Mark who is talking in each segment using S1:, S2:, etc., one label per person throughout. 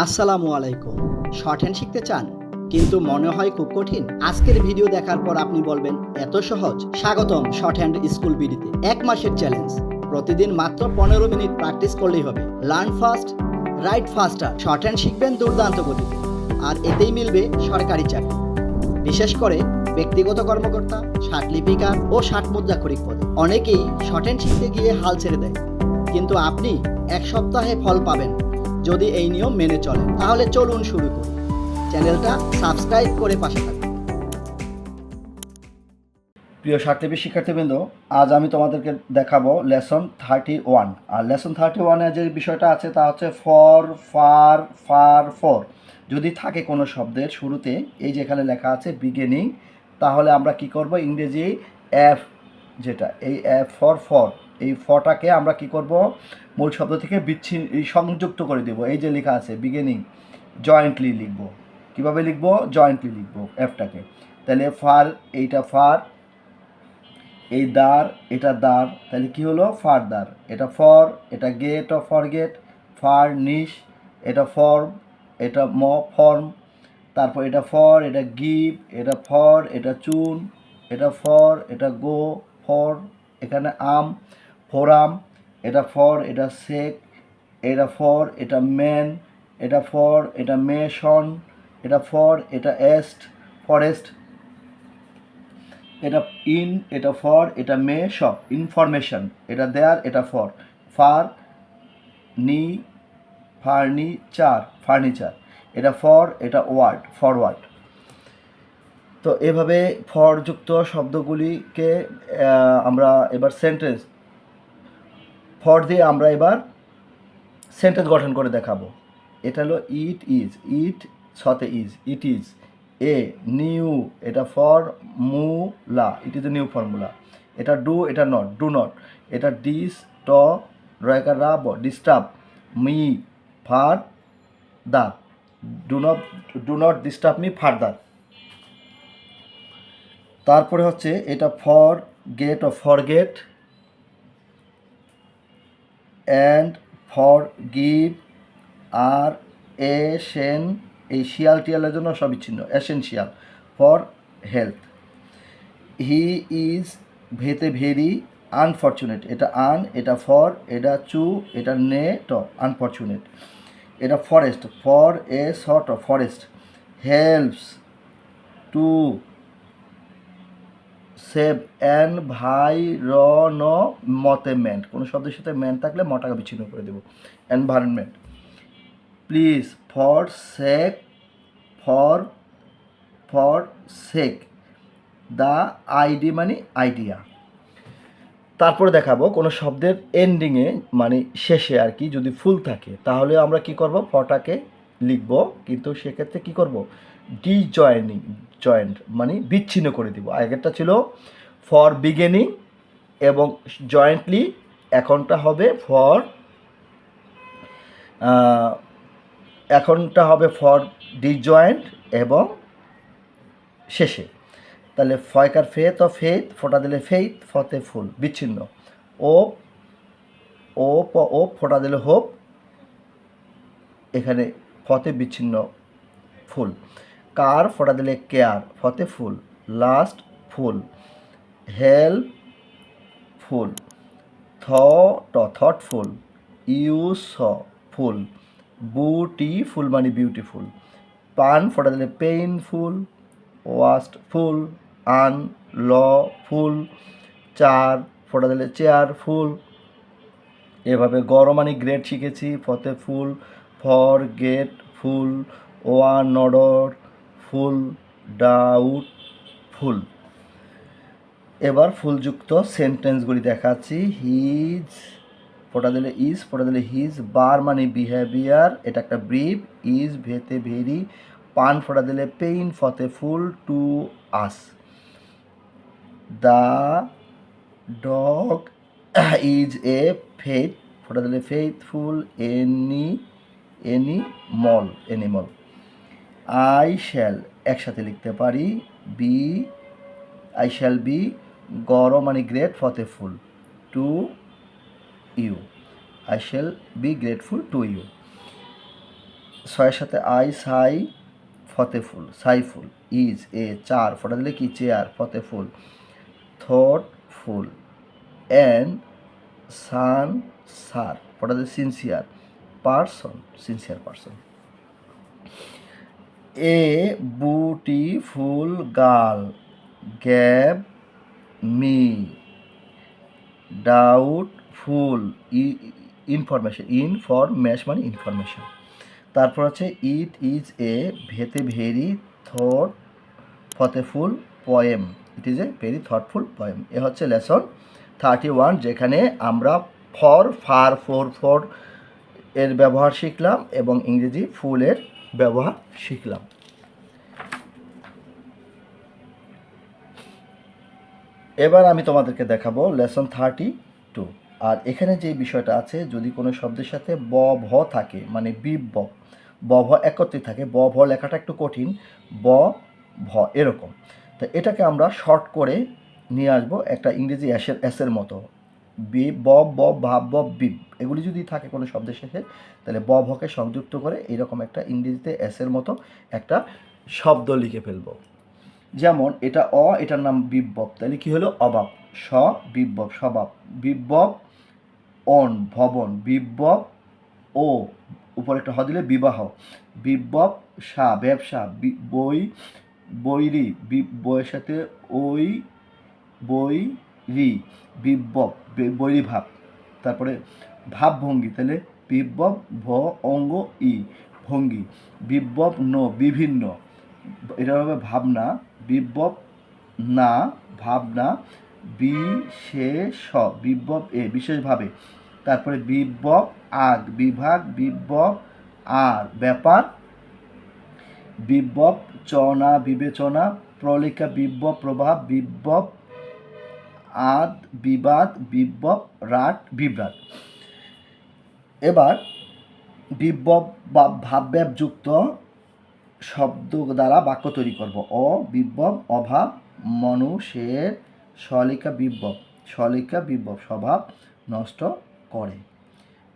S1: আসসালামু আলাইকুম। Short hand শিখতে চান, কিন্তু মনে হয় খুব কঠিন? আজকের ভিডিও দেখার পর আপনি বলবেন, এত সহজ? স্বাগতম শর্ট হ্যান্ড স্কুল বিডিতে। এক মাসের চ্যালেঞ্জ। প্রতিদিন মাত্র পনেরো মিনিট প্র্যাকটিস করলেই হবে। Learn fast, write faster. Shorthand শিখবেন দুর্দান্ত গতিতে। আর এতেই মিলবে সরকারি চাকরি। বিশেষ করে ব্যক্তিগত কর্মকর্তা ষাট লিপিকার ও ষাট মুদ্রাক্ষরিক পদে। অনেকেই শর্ট হ্যান্ড শিখতে গিয়ে হাল ছেড়ে দেয়। কিন্তু আপনি এক সপ্তাহে ফল পাবেন। যদি এই নিয়ম মেনে চলে তাহলে চলুন শুরু করি। চ্যানেলটা সাবস্ক্রাইব করে পাশে থাকুন।
S2: প্রিয় সার্থিবী শিক্ষার্থীবৃন্দ, আজ আমি তোমাদেরকে দেখাবো লেসন থার্টি ওয়ান। আর লেসন থার্টি ওয়ানে যে বিষয়টা আছে, তা হচ্ছে ফর, ফার ফার, ফর। যদি থাকে কোনো শব্দের শুরুতে, এই যেখানে লেখা আছে বিগিনিং তাহলে আমরা কি করব? ইংরেজি এফ যেটা, এই এফ ফর ফর। এই ফটাকে আমরা কি করব? মূল শব্দ থেকে বিচ্ছিন্ন সংযুক্ত করে দেব। এই যে লেখা আছে বিগিনিং জয়েন্টলি লিখব। কীভাবে লিখব? জয়েন্টলি লিখব এফটাকে তাহলে ফার এইটা ফার এই দ্বার, এটা দ্বার। তাহলে কি হলো? ফার দ্বার। এটা ফর এটা get of for gate furnish এটা ফর্ম এটা ম ফর্ম তারপর এটা ফর এটা গিভ এটা ফর এটা চুন, এটা ফর এটা গো ফর এখানে আম ফোরাম, এটা ফর, এটা সেক, এটা ফর, এটা ম্যান এটা ফর, এটা মেশন, এটা ফর, এটা এস্ট, ফরেস্ট, এটা ইন, এটা ফর, এটা মে, সব, ইনফরমেশন, এটা দেয়ার, এটা for, fur, ni, furniture furniture, এটা ফর, এটা ওয়ার্ড, ফরওয়ার্ড। তো এভাবে ফরযুক্ত শব্দগুলিকে আমরা এবার সেন্টেন্স ফর দিয়ে আমরা এবার সেন্টেন্স গঠন করে দেখাবো। এটা হলো ইট ইজ ইট সতে is it is a new এটা ফর মুলা it is a new formula এটা ডু এটা নট ডু নট এটা ডিস ট রয়কার রাব disturb me further do not do not disturb me further তারপরে হচ্ছে এটা ফর গেট ও for gate and for give আর এসেন এই শিয়াল টিয়ালের জন্য সব বিচ্ছিন্ন essential for health he is ভেতে very unfortunate এটা আন এটা ফর এটা চু এটা নে, ট আনফর্চুনেট এটা forest for a short forest helps to save environment মতে এনভাইরনমেন্ট কোনো শব্দের সাথে ম্যান থাকলে মটাকে বিচ্ছিন্ন করে দেবো। Environment. Please, forsake, for forsake. The ID মানে আইডিয়া। তারপরে দেখাবো কোনো শব্দের এন্ডিংয়ে মানে শেষে আর কি যদি ফুল থাকে, তাহলে আমরা কি করব? ফটাকে লিখব। কিন্তু সেক্ষেত্রে কি করব? ডি জয়েনিং জয়েন্ট মানে বিচ্ছিন্ন করে দিব। আগেরটা ছিল ফর বিগিনিং এবং জয়েন্টলি এখনটা হবে ফর এখনটা হবে ফর ডিজয়েন্ট এবং শেষে। তাহলে ফয়কার ফেথ ও ফেথ ফোটা দিলে ফেইথ ফতে ফুল, বিচ্ছিন্ন। ও ও, প, ও, ফোটা দিলে হোপ, এখানে ফতে বিচ্ছিন্ন ফুল। কার ফোটা দিলে কেয়ার? ফতে ফুল। লাস্ট ফুল। হেল্প ফুল। থ ট থটফুল ইউ স ফুল। বুটিফুল মানে বিউটিফুল। পান ফোটা দিলে পেইনফুল ওয়াস্ট ফুল। আন, ল ফুল। চার ফোটা দিলে চেয়ার ফুল। এভাবে গরম মানে গ্রেট শিখেছি। ফতে full forgetful, wonderful, doubt, full. এবার ফুলযুক্ত সেন্টেন্সগুলি দেখাচ্ছি। হিজ ফোটা দিলে ইজ ফোটা দিলে হিজ, বার মানে বিহেভিয়ার, এটা একটা ব্রিফ। ইজ, ভেতে ভেরি, পান ফোটা দিলে পেইন, ফতে full, to us. The dog is a faith ফোটা দিলে faithful, any any mal, animal. I shall একসাথে লিখতে পারি বি আই শ্যাল বি গরম মানে গ্রেট ফতে full to you I shall be grateful to you ছয়ের সাথে I Sai ফতেফুল Saiful is a চার ফোটা দিলে কি? চেয়ার ফতেফুল thought full and sincere ফোটা দিলে sincere person sincere person a beautiful girl gave me. Doubtful information information মানে ইনফরমেশন। তারপর হচ্ছে ইট ইজ এ ভেতে very thought, ফতেফুল poem. It is a very thoughtful poem. এ হচ্ছে lesson thirty one, যেখানে আমরা for, fur, four four এর ব্যবহার শিখলাম এবং ইংরেজি ফুলের ব্যবহার শিখলাম। এবার আমি তোমাদেরকে দেখাবো লেসন থার্টি টু আর এখানে যে বিষয়টা আছে, যদি কোনো শব্দের সাথে ব, ভ থাকে মানে বি ব ব, ভ একত্রে থাকে, ব, ভ লেখাটা একটু কঠিন, ব, ভ এরকম। তো এটাকে আমরা শর্ট করে নিয়ে আসব একটা ইংরেজি অ্যাসের অ্যাসের মতো। বি ব ব ভাব ব বিব। এগুলি যদি থাকে কোনো শব্দের শেষে তাহলে ব ভকে সংযুক্ত করে এরকম একটা ইংরেজিতে অ্যাসের মতো একটা শব্দ লিখে ফেলব। যেমন, এটা অ, এটার নাম বিব্বব তাহলে কি হলো? অবাব। স বিব্বব স্বভাব। বিব্বব অন, ভবন। বিব্বব ও, উপরে একটা হ দিলে বিবাহ। বিব্বব সা, ব্যবসা। বই, বৈরি। বইয়ের সাথে ওই বই রি বিব্বব বে- বৈরি ভাব তারপরে ভাবভঙ্গি তাহলে বিব্বব ভ অঙ্গ ই ভঙ্গি বিব্বব ন বিভিন্ন এটা হবে ভাবনা বিব্বব না ভাবনা বিশেষ বিব্বব এ বিশেষভাবে তারপরে বিব্বব আগ বিভাগ বিব্বব আর ব্যাপার বিব্বব চনা বিবেচনা প্রলেখা বিব্বব প্রভাব বিব্বব আদ, বিবাদ, বিব্বব রাট বিভ্রাট। এবার বিব্বব বা ভাবব্যযুক্ত শব্দ দ্বারা বাক্য তৈরি করব। অ, বিব্বব, অভাব মানুষের সলিকা বিব্বব। সলিকা বিব্বব স্বভাব নষ্ট করে।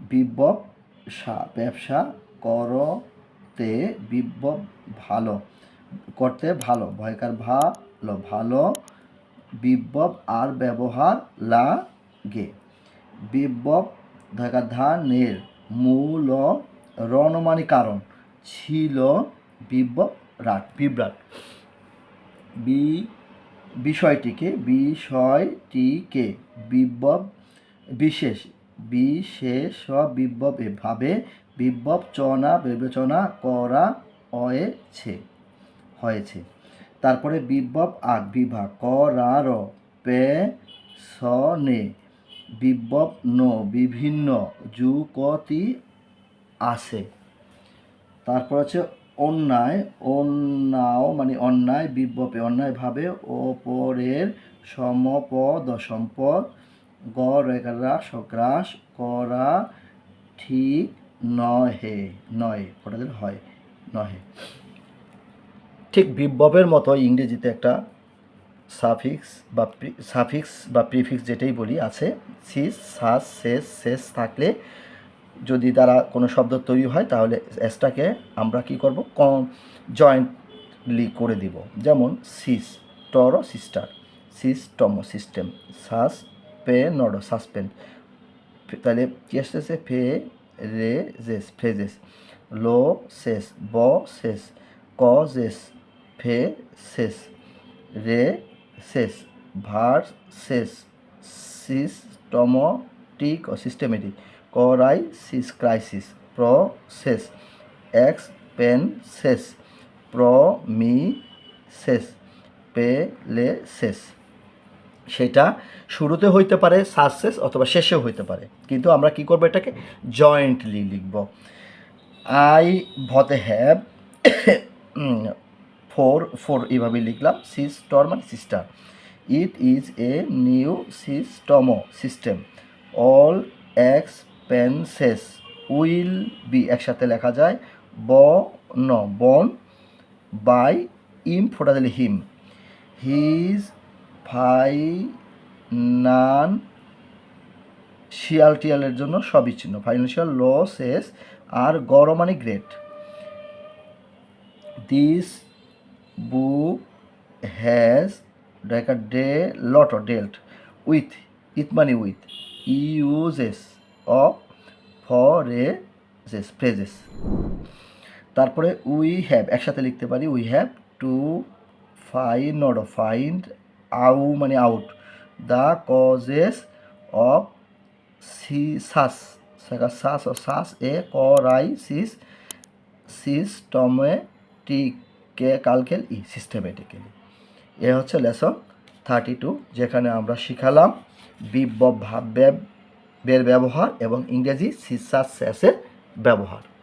S2: বিব্বব ব্যবসা করতে বিব্বব ভালো, করতে ভালো ভয়কার ভালো ভালো বিব্বব আর ব্যবহার লাগে। বিব্বব ধাকা ধানের মূল রণমানি কারণ ছিল বিব্বব রাট বিভ্রাট। বি বিষয়টিকে বিষয়টিকে বিব্বব বিশেষ বিশেষ বিব্বব এ ভাবে চনা বিবেচনা করা হয়েছে। হয়েছে। তারপরে বিব্বব আগ বিভাগ। র পে, স, নে। বিব্বব ন, বিভিন্ন যুকতি আছে তারপর আছে অন্যায় অন্যায় মানে অন্যায় বিব্বপে অন্যায়ভাবে ওপরের সমপদ সম্পদ গড়া গ্রাস করা ঠিক, নহে, নয় ওটা হয়, নহে। ঠিক বিব্ববের মতো ইংরেজিতে একটা সাফিক্স বা সাফিক্স বা প্রিফিক্স যেটাই বলি আছে সিস সাস শেষ শেষ থাকলে যদি তারা কোনো শব্দ তৈরি হয় তাহলে এসটাকে আমরা কি করব? কম জয়েন্টলি করে দিব। যেমন sister sister system system suspend suspend তাহলে কি আসতেছে? ফে রে জেস ফ্রেজেস লো শেষ ব শেষ ক জেস ফে শেষ রে শেষ ভার শেষ systematic systematic crisis crisis, process expenses promises পেলে শেষ সেটা শুরুতে হইতে পারে সাকসেস অথবা শেষেও হইতে পারে। কিন্তু আমরা কি করব এটাকে? জয়েন্টলি লিখব। আই ভতে হ্যাভ ফোর ফোর এইভাবে লিখলাম সিস্টর মানে sister. It is a new system system all expenses will be একসাথে লেখা যায় ব ন বন বাই ইম ফোটা দিলে হিম হিজ ফাই নান শিয়াল টিয়ালের জন্য সবই চিহ্ন। ফাইন্যান্সিয়াল লসেস আর গরম মানে গ্রেট দিস বুক হ্যাজ ডাইকা ডে লট ডেল্ট উইথ ইট মানে with, uses of for a phrases. তারপরে উই হ্যাভ, একসাথে লিখতে পারি, we have to fine not find আউ মানে আউট দ্য কজেস অফ সি, সাস সাস ও সাস, এ করাই সিস সিস্টমেটিকে কালকেল ই সিস্টেমেটিক্যালি এ হচ্ছে লেসন থার্টি টু যেখানে আমরা শিখালাম বিব ভাব ব্যবহার এবং ইংরেজি শীর্ষাশ্বাসের ব্যবহার।